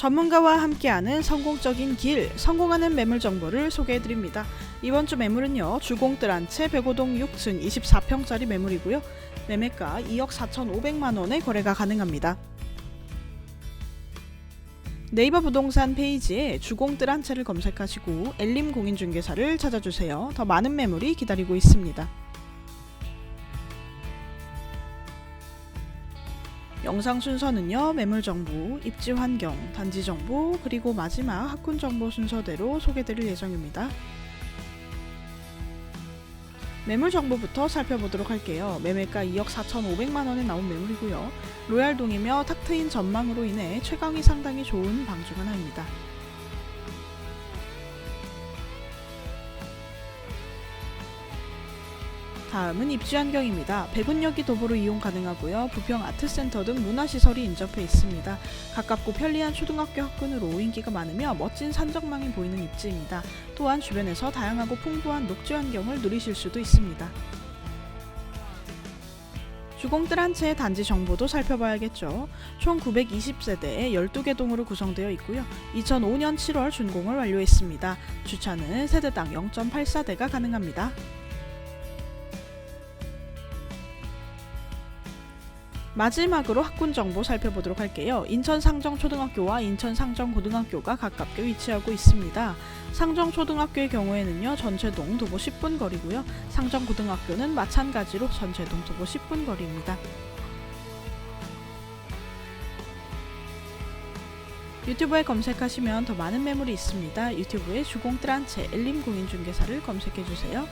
전문가와 함께하는 성공적인 길, 성공하는 매물 정보를 소개해드립니다. 이번 주 매물은요, 주공뜰 한채 백오동 6층 24평짜리 매물이고요. 매매가 2억 4,500만 원에 거래가 가능합니다. 네이버 부동산 페이지에 주공뜰 한 채를 검색하시고 엘림 공인중개사를 찾아주세요. 더 많은 매물이 기다리고 있습니다. 영상 순서는요 매물 정보, 입지 환경, 단지 정보 그리고 마지막 학군 정보 순서대로 소개드릴 예정입니다. 매물 정보부터 살펴보도록 할게요. 매매가 2억 4,500만 원에 나온 매물이고요. 로얄동이며 탁 트인 전망으로 인해 최강이 상당히 좋은 방 중 하나입니다. 다음은 입지 환경입니다. 백운역이 도보로 이용 가능하고요. 부평 아트센터 등 문화시설이 인접해 있습니다. 가깝고 편리한 초등학교 학군으로 인기가 많으며 멋진 산적망이 보이는 입지입니다. 또한 주변에서 다양하고 풍부한 녹지 환경을 누리실 수도 있습니다. 주공들 한 채의 단지 정보도 살펴봐야겠죠. 총 920세대에 12개 동으로 구성되어 있고요. 2005년 7월 준공을 완료했습니다. 주차는 세대당 0.84대가 가능합니다. 마지막으로 학군 정보 살펴보도록 할게요. 인천 상정초등학교와 인천 상정고등학교가 가깝게 위치하고 있습니다. 상정초등학교의 경우에는요, 전체동 도보 10분 거리고요. 상정고등학교는 마찬가지로 전체동 도보 10분 거리입니다. 유튜브에 검색하시면 더 많은 매물이 있습니다. 유튜브에 주공뜰 한채 엘림 공인중개사를 검색해주세요.